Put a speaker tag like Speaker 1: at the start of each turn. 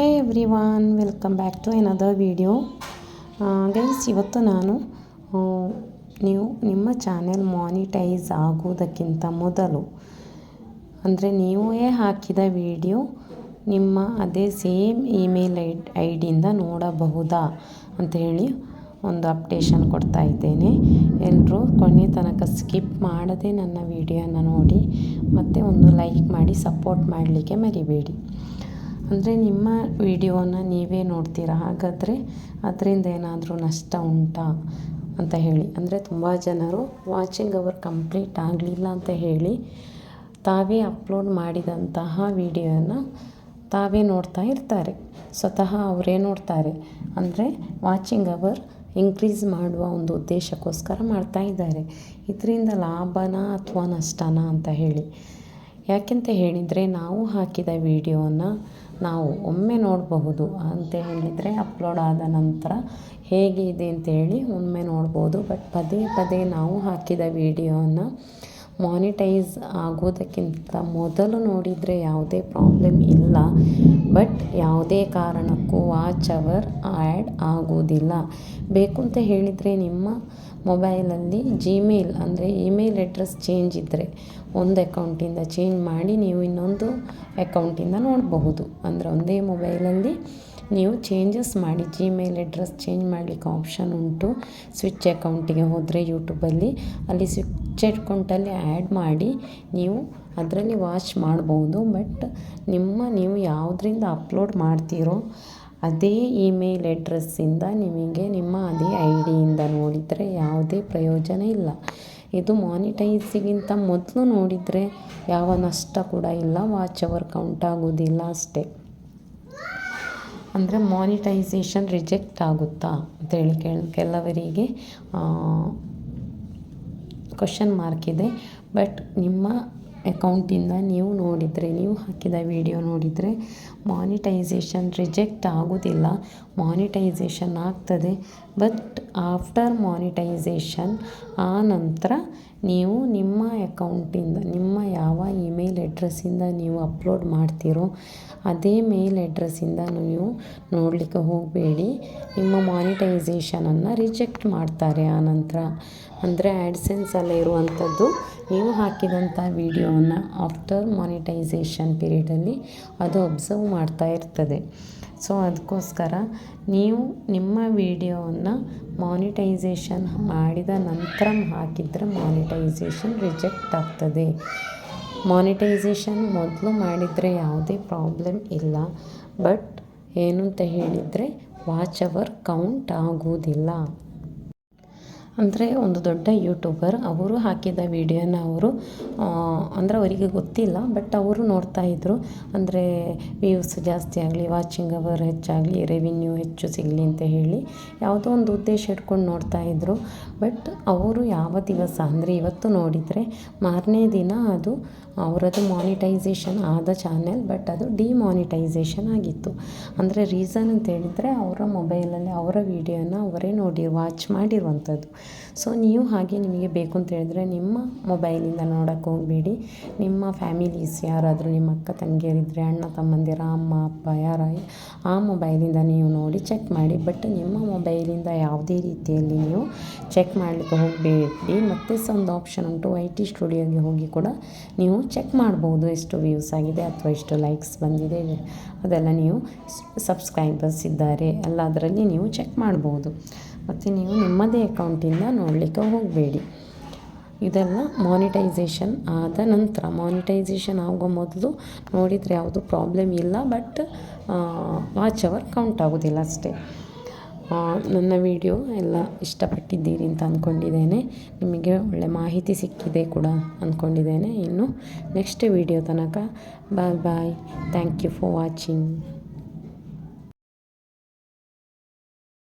Speaker 1: Hey everyone welcome back to another video guys ಇವತ್ತು ನಾನು ನೀವು ನಿಮ್ಮ ಚಾನೆಲ್ ಮಾನಿಟೈಸ್ ಆಗುವುದಕ್ಕಿಂತ ಮೊದಲು, ಅಂದರೆ ನೀವೇ ಹಾಕಿದ ವಿಡಿಯೋ ನಿಮ್ಮ ಅದೇ ಸೇಮ್ ಇಮೇಲ್ ಐ ಐ ಡಿಯಿಂದ ನೋಡಬಹುದಾ ಅಂತ ಹೇಳಿ ಒಂದು ಅಪ್ಡೇಷನ್ ಕೊಡ್ತಾ ಇದ್ದೇನೆ. ಎಲ್ಲರೂ ಕೊನೆ ತನಕ ಸ್ಕಿಪ್ ಮಾಡದೆ ನನ್ನ ವಿಡಿಯೋನ ನೋಡಿ, ಮತ್ತು ಒಂದು ಲೈಕ್ ಮಾಡಿ ಸಪೋರ್ಟ್ ಮಾಡಲಿಕ್ಕೆ ಮರಿಬೇಡಿ. ಅಂದರೆ ನಿಮ್ಮ ವಿಡಿಯೋನ ನೀವೇ ನೋಡ್ತೀರಾ? ಹಾಗಾದರೆ ಅದರಿಂದ ಏನಾದರೂ ನಷ್ಟ ಉಂಟಾ ಅಂತ ಹೇಳಿ. ಅಂದರೆ ತುಂಬ ಜನರು ವಾಚಿಂಗ್ ಅವರ್ ಕಂಪ್ಲೀಟ್ ಆಗಲಿಲ್ಲ ಅಂತ ಹೇಳಿ ತಾವೇ ಅಪ್ಲೋಡ್ ಮಾಡಿದಂತಹ ವಿಡಿಯೋನ ತಾವೇ ನೋಡ್ತಾ ಇರ್ತಾರೆ. ಸ್ವತಃ ಅವರೇ ನೋಡ್ತಾರೆ. ಅಂದರೆ ವಾಚಿಂಗ್ ಅವರ್ ಇನ್ಕ್ರೀಸ್ ಮಾಡುವ ಒಂದು ಉದ್ದೇಶಕ್ಕೋಸ್ಕರ ಮಾಡ್ತಾ ಇದ್ದಾರೆ. ಇದರಿಂದ ಲಾಭನಾ ಅಥವಾ ನಷ್ಟನಾ ಅಂತ ಹೇಳಿ. ಯಾಕೆಂತ ಹೇಳಿದರೆ ನಾವು ಹಾಕಿದ ವಿಡಿಯೋನ ನಾವು ಒಮ್ಮೆ ನೋಡಬಹುದು ಅಂತ ಹೇಳಿದರೆ ಅಪ್ಲೋಡ್ ಆದ ನಂತರ ಹೇಗೆ ಇದೆ ಅಂತೇಳಿ ಒಮ್ಮೆ ನೋಡ್ಬೋದು ಬಟ್ ಪದೇ ಪದೇ ನಾವು ಹಾಕಿದ ವಿಡಿಯೋನ ಮಾನಿಟೈಸ್ ಆಗೋದಕ್ಕಿಂತ ಮೊದಲು ನೋಡಿದರೆ ಯಾವುದೇ ಪ್ರಾಬ್ಲಮ್ ಇಲ್ಲ. ಬಟ್ ಯಾವುದೇ ಕಾರಣಕ್ಕೂ ವಾಚ್ ಅವರ್ ಆ್ಯಡ್ ಆಗೋದಿಲ್ಲ ಬೇಕು ಅಂತ ಹೇಳಿದರೆ ನಿಮ್ಮ ಮೊಬೈಲಲ್ಲಿ ಜಿಮೇಲ್ ಅಂದರೆ ಇಮೇಲ್ ಅಡ್ರೆಸ್ ಚೇಂಜ್ ಇದ್ದರೆ ಒಂದು ಅಕೌಂಟಿಂದ ಚೇಂಜ್ ಮಾಡಿ ನೀವು ಇನ್ನೊಂದು ಅಕೌಂಟಿಂದ ನೋಡಬಹುದು. ಅಂದರೆ ಒಂದೇ ಮೊಬೈಲಲ್ಲಿ ನೀವು ಚೇಂಜಸ್ ಮಾಡಿ ಜಿಮೇಲ್ ಅಡ್ರೆಸ್ ಚೇಂಜ್ ಮಾಡಲಿಕ್ಕೆ ಆಪ್ಷನ್ ಉಂಟು. ಸ್ವಿಚ್ ಅಕೌಂಟಿಗೆ ಹೋದರೆ ಯೂಟ್ಯೂಬಲ್ಲಿ ಅಲ್ಲಿ ಸ್ವಿಚ್ ಅಕೌಂಟಲ್ಲಿ ಆ್ಯಡ್ ಮಾಡಿ ನೀವು ಅದರಲ್ಲಿ ವಾಚ್ ಮಾಡ್ಬೋದು ಬಟ್ ನಿಮ್ಮ, ನೀವು ಯಾವುದರಿಂದ ಅಪ್ಲೋಡ್ ಮಾಡ್ತೀರೋ ಅದೇ ಇಮೇಲ್ ಅಡ್ರೆಸ್ಸಿಂದ ನಿಮಗೆ ನಿಮ್ಮ ಅದೇ ಐ ಡಿಯಿಂದ ನೋಡಿದರೆ ಯಾವುದೇ ಪ್ರಯೋಜನ ಇಲ್ಲ. ಇದು ಮಾನಿಟೈಸಿಗಿಂತ ಮೊದಲು ನೋಡಿದರೆ ಯಾವ ನಷ್ಟ ಕೂಡ ಇಲ್ಲ, ವಾಚ್ ಅವರ್ ಕೌಂಟ್ ಆಗೋದಿಲ್ಲ ಅಷ್ಟೇ. ಅಂದರೆ ಮಾನಿಟೈಸೇಷನ್ ರಿಜೆಕ್ಟ್ ಆಗುತ್ತಾ ಅಂತೇಳಿ ಕೇಳಿ, ಕೆಲವರಿಗೆ ಕ್ವಶನ್ ಮಾರ್ಕ್ ಇದೆ. ಬಟ್ ನಿಮ್ಮ ಅಕೌಂಟಿಂದ ನೀವು ನೋಡಿದರೆ, ನೀವು ಹಾಕಿದ ವಿಡಿಯೋ ನೋಡಿದರೆ ಮಾನಿಟೈಸೇಷನ್ ರಿಜೆಕ್ಟ್ ಆಗೋದಿಲ್ಲ ಮಾನಿಟೈಸೇಷನ್ ಆಗ್ತದೆ. ಬಟ್ ಆಫ್ಟರ್ ಮಾನಿಟೈಸೇಷನ್ ಆ ನಂತರ ನೀವು ನಿಮ್ಮ ಅಕೌಂಟಿಂದ, ನಿಮ್ಮ ಯಾವ ಇಮೇಲ್ ಅಡ್ರೆಸ್ಸಿಂದ ನೀವು ಅಪ್ಲೋಡ್ ಮಾಡ್ತೀರೋ ಅದೇ ಮೇಲ್ ಅಡ್ರೆಸ್ಸಿಂದ ನೀವು ನೋಡಲಿಕ್ಕೆ ಹೋಗಬೇಡಿ. ನಿಮ್ಮ ಮಾನಿಟೈಸೇಷನನ್ನು ರಿಜೆಕ್ಟ್ ಮಾಡ್ತಾರೆ ಆ ನಂತರ. ಅಂದರೆ ಆ್ಯಡ್ಸೆನ್ಸಲ್ಲಿ ಇರುವಂಥದ್ದು, ನೀವು ಹಾಕಿದಂಥ ವೀಡಿಯೋವನ್ನು ಆಫ್ಟರ್ ಮಾನಿಟೈಸೇಷನ್ ಪೀರಿಯಡಲ್ಲಿ ಅದು ಅಬ್ಸರ್ವ್ ಮಾಡ್ತಾ ಇರ್ತದೆ. ಸೊ, ಅದಕ್ಕೋಸ್ಕರ ನೀವು ನಿಮ್ಮ ವಿಡಿಯೋವನ್ನು ಮಾನಿಟೈಸೇಷನ್ ಮಾಡಿದ ನಂತರ ಹಾಕಿದರೆ ಮಾನಿಟೈಸೇಷನ್ ರಿಜೆಕ್ಟ್ ಆಗ್ತದೆ. ಮಾನಿಟೈಸೇಷನ್ ಮೊದಲು ಮಾಡಿದರೆ ಯಾವುದೇ ಪ್ರಾಬ್ಲಮ್ ಇಲ್ಲ. ಬಟ್ ಏನು ಅಂತ ಹೇಳಿದರೆ ವಾಚ್ ಅವರ್ ಕೌಂಟ್ ಆಗುವುದಿಲ್ಲ ಅಂದರೆ ಒಂದು ದೊಡ್ಡ ಯೂಟ್ಯೂಬರ್, ಅವರು ಹಾಕಿದ ವಿಡಿಯೋನ ಅವರು ಅಂದರೆ ಅವರಿಗೆ ಗೊತ್ತಿಲ್ಲ, ಬಟ್ ಅವರು ನೋಡ್ತಾ ಇದ್ದರು ಅಂದರೆ ವ್ಯೂಸ್ ಜಾಸ್ತಿ ಆಗಲಿ ವಾಚಿಂಗ್ ಅವರ್ ಹೆಚ್ಚಾಗಲಿ ರೆವಿನ್ಯೂ ಹೆಚ್ಚು ಸಿಗಲಿ ಅಂತ ಹೇಳಿ ಯಾವುದೋ ಒಂದು ಉದ್ದೇಶ ಇಟ್ಕೊಂಡು ನೋಡ್ತಾ ಇದ್ದರು ಬಟ್ ಅವರು ಯಾವ ದಿವಸ, ಅಂದರೆ ಇವತ್ತು ನೋಡಿದರೆ ಮಾರನೇ ದಿನ ಅದು ಅವರದು ಮಾನಿಟೈಸೇಷನ್ ಆದ ಚಾನೆಲ್ ಬಟ್ ಅದು ಡಿಮಾನಿಟೈಸೇಷನ್ ಆಗಿತ್ತು. ಅಂದರೆ ರೀಸನ್ ಅಂತ ಹೇಳಿದರೆ ಅವರ ಮೊಬೈಲಲ್ಲಿ ಅವರ ವಿಡಿಯೋನ ಅವರೇ ನೋಡಿ ವಾಚ್ ಮಾಡಿರುವಂಥದ್ದು. ಸೊ ನೀವು ಹಾಗೆ ನಿಮಗೆ ಬೇಕು ಅಂತ ಹೇಳಿದರೆ ನಿಮ್ಮ ಮೊಬೈಲಿಂದ ನೋಡೋಕ್ಕೆ ಹೋಗಬೇಡಿ. ನಿಮ್ಮ ಫ್ಯಾಮಿಲೀಸ್ ಯಾರಾದರೂ ನಿಮ್ಮ ಅಕ್ಕ ತಂಗಿಯರಿದ್ದರೆ ಅಣ್ಣ ತಮ್ಮಂದಿರ, ಅಮ್ಮ, ಅಪ್ಪ, ಯಾರ, ಆ ಮೊಬೈಲಿಂದ ನೀವು ನೋಡಿ ಚೆಕ್ ಮಾಡಿ. ಬಟ್ ನಿಮ್ಮ ಮೊಬೈಲಿಂದ ಯಾವುದೇ ರೀತಿಯಲ್ಲಿ ನೀವು ಚೆಕ್ ಮಾಡಲಿಕ್ಕೆ ಹೋಗಬೇಡಿ. ಮತ್ತು ಸಹ ಒಂದು ಆಪ್ಷನ್ ಉಂಟು, ಐ ಟಿ ಸ್ಟುಡಿಯೋಗೆ ಹೋಗಿ ಕೂಡ ನೀವು ಚೆಕ್ ಮಾಡ್ಬೋದು ಎಷ್ಟು ವ್ಯೂಸ್ ಆಗಿದೆ ಅಥವಾ ಎಷ್ಟು ಲೈಕ್ಸ್ ಬಂದಿದೆ. ಅದೆಲ್ಲ ನೀವು ಸಬ್ಸ್ಕ್ರೈಬರ್ಸ್ ಇದ್ದಾರೆ. ಎಲ್ಲ ಅದರಲ್ಲಿ ನೀವು ಚೆಕ್ ಮಾಡ್ಬೋದು. ಮತ್ತು ನೀವು ನಿಮ್ಮದೇ ಅಕೌಂಟಿಂದ ನೋಡಲಿಕ್ಕೆ ಹೋಗಬೇಡಿ. ಇದೆಲ್ಲ ಮಾನಿಟೈಸೇಷನ್ ಆದ ನಂತರ ಮಾನಿಟೈಸೇಷನ್ ಆಗೋ ಮೊದಲು ನೋಡಿದರೆ ಯಾವುದು ಪ್ರಾಬ್ಲಮ್ ಇಲ್ಲ ಬಟ್ ವಾಚ್ ಅವರ್ ಕೌಂಟ್ ಆಗೋದಿಲ್ಲ ಅಷ್ಟೇ. ನನ್ನ ವಿಡಿಯೋ ಎಲ್ಲ ಇಷ್ಟಪಟ್ಟಿದ್ದೀರಿ ಅಂತ ಅಂದ್ಕೊಂಡಿದ್ದೇನೆ ನಿಮಗೆ ಒಳ್ಳೆ ಮಾಹಿತಿ ಸಿಕ್ಕಿದೆ ಕೂಡ ಅಂದ್ಕೊಂಡಿದ್ದೇನೆ ಇನ್ನು ನೆಕ್ಸ್ಟ್ ವಿಡಿಯೋ ತನಕ bye bye thank you for watching